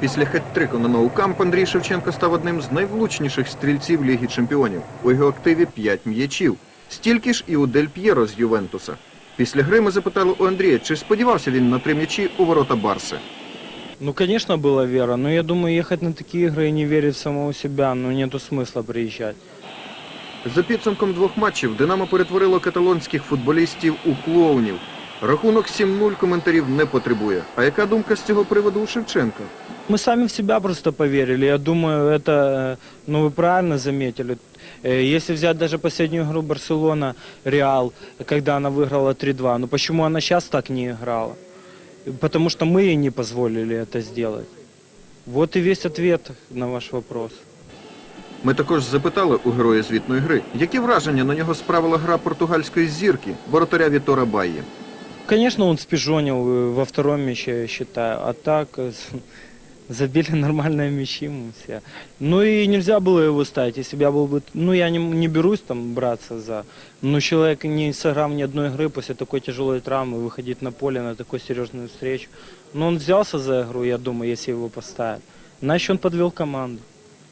Після хет-трику на ноукамп Андрій Шевченко став одним з найвлучніших стрільців Ліги Чемпіонів. У його активі 5 м'ячів. Стільки ж і у Дель П'єро з Ювентуса. Після гри ми запитали у Андрія, чи сподівався він на три м'ячі у ворота Барси. Ну, конечно, была вера, но я думаю, ехать на такие игры и не верить в самого себя, ну, нету смысла приезжать. За підсумком двох матчів Динамо перетворило каталонських футболістів у клоунів. Рахунок 7-0 коментарів не потребує. А яка думка з цього приводу у Шевченка? Мы сами в себя просто поверили. Я думаю, это, э, ну, вы правильно заметили. Э, Если взять даже последнюю игру Барселона, Реал, когда она выиграла 3-2, ну почему она сейчас так не играла? Потому что мы ей не позволили это сделать. Вот и весь ответ на ваш вопрос. Ми також запитали у героя звітної гри, які враження на нього справила гра португальської зірки, воротаря Вітора Байї. Конечно, он спижонил э, во втором мяче, я считаю. А так э, с- забили нормальные мячи мы все. Ну и нельзя было его ставить. Если бы я был бы... Ну, я не, не берусь там браться за... Но человек не сыграл ни одной игры после такой тяжелой травмы, выходить на поле на такую серьезную встречу. Но он взялся за игру, я думаю, если его поставят. Иначе он подвел команду.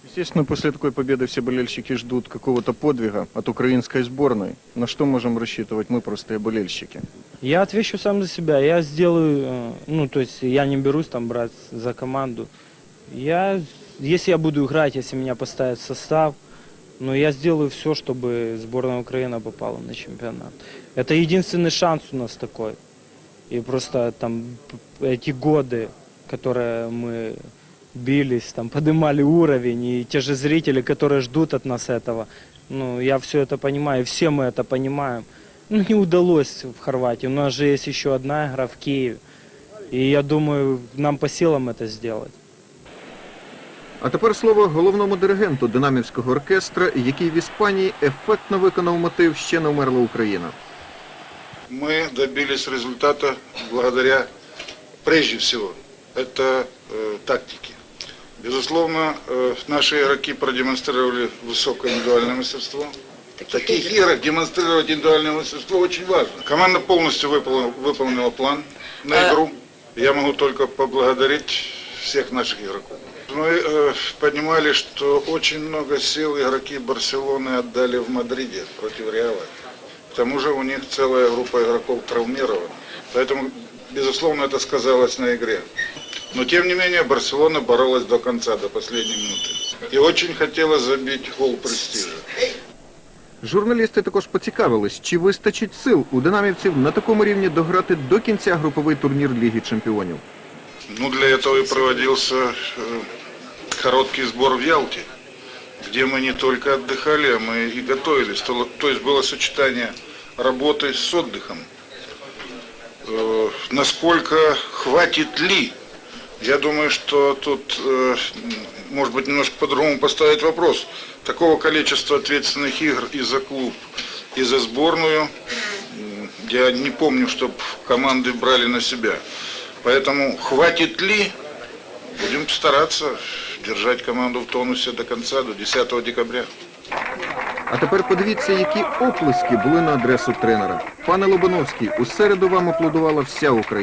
Естественно, после такой победы все болельщики ждут какого-то подвига от украинской сборной. На что можем рассчитывать мы, простые болельщики? Я отвечу сам за себя. Я сделаю, э, ну, то есть я не берусь там брать за команду. Я, если я буду играть, если меня поставят в состав, но я сделаю все, чтобы сборная Украины попала на чемпионат. Это единственный шанс у нас такой. И просто там п- эти годы, которые мы бились, там поднимали уровень, и те же зрители, которые ждут от нас этого, ну, я все это понимаю, все мы это понимаем. Ну, не удалось в Хорватии. У нас же есть еще одна игра в Киеве. И я думаю, нам по силам это сделать. А тепер слово головному диригенту динамівського оркестра, який в Іспанії ефектно виконав мотив «Ще не вмерла Україна». мы добились результата благодаря, прежде всего, это э, тактике. Безусловно, э, наши игроки продемонстрировали высокое индивидуальное мастерство. В таких играх демонстрировать индивидуальное мастерство очень важно. Команда полностью выполнила, выполнила план на игру. Я могу только поблагодарить всех наших игроков. Мы э, понимали, что очень много сил игроки Барселоны отдали в Мадриде против Реала. К тому же у них целая группа игроков травмирована. Поэтому, безусловно, это сказалось на игре. Но, тем не менее, Барселона боролась до конца, до последней минуты. И очень хотела забить гол престижа. Журналісти також поцікавились, чи вистачить сил у динамівців на такому рівні дограти до кінця груповий турнір Ліги Чемпіонів. Ну, для этого и проводился э, короткий сбор в Ялте, где мы не только отдыхали, а мы и готовились. То, то есть было сочетание работы с отдыхом. Э, насколько хватит ли? Я думаю, что тут, э, может быть, немножко по-другому поставить вопрос. Такого количества ответственных игр и за клуб, и за сборную, м, я не помню, чтобы команды брали на себя. Поэтому хватит ли? Будем стараться держать команду в тонусе до конца, до 10 декабря. А тепер подивіться, які оплески були на адресу тренера. Пане Лобановський, у середу вам аплодувала вся Україна.